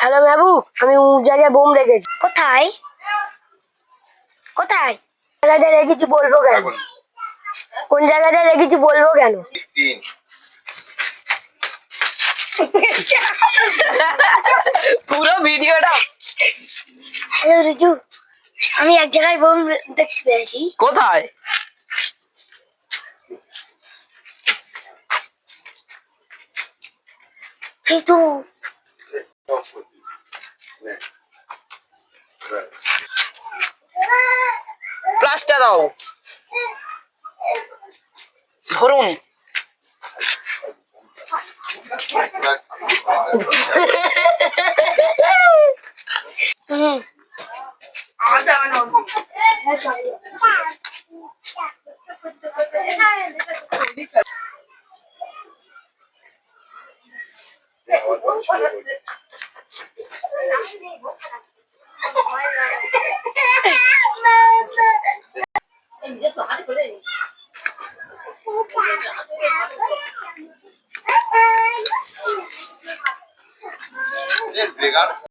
Hello বাবু আমি জায়গায় bomb রেখেছি। কোথায়? কোথায়? জায়গাটা রেখেছি বলব কেন? কোন জায়গাটা রেখেছি বলব কেন? পুরো ভিডিওটা। হ্যালো রিজু আমি এক জায়গায় বোম দেখতে পেয়েছি। কোথায়? কিন্তু প্লাসটা দাও ধরুন El plegar